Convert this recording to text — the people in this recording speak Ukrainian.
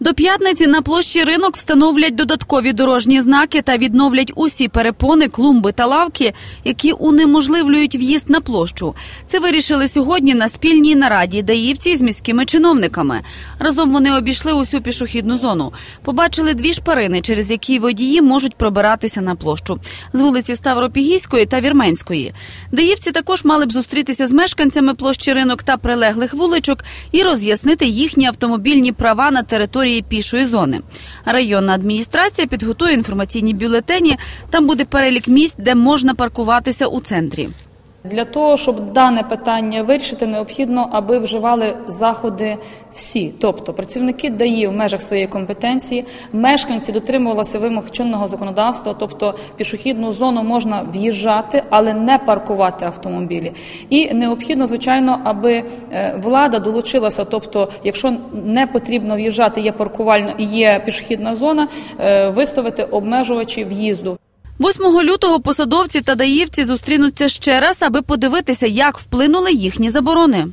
До п'ятниці на площі ринок встановлять додаткові дорожні знаки та відновлять усі перепони, клумби та лавки, які унеможливлюють в'їзд на площу. Це вирішили сьогодні на спільній нараді даївці з міськими чиновниками. Разом вони обійшли усю пішохідну зону. Побачили дві шпарини, через які водії можуть пробиратися на площу з вулиці Ставропігійської та Вірменської. Даївці також мали б зустрітися з мешканцями площі ринок та прилеглих вуличок і роз'яснити їхні автомобільні права на території пішої зони. Районна адміністрація підготує інформаційні бюлетені. Там буде перелік місць, де можна паркуватися у центрі. Для того, щоб дане питання вирішити, необхідно, аби вживали заходи всі, тобто працівники ДАІ в межах своєї компетенції, мешканці дотримувалися вимог чинного законодавства, тобто пішохідну зону можна в'їжджати, але не паркувати автомобілі. І необхідно, звичайно, аби е, влада долучилася, тобто, якщо не потрібно в'їжджати, є паркувальна, є пішохідна зона, е, виставити обмежувачі в'їзду. 8 лютого посадовці та даївці зустрінуться ще раз, аби подивитися, як вплинули їхні заборони.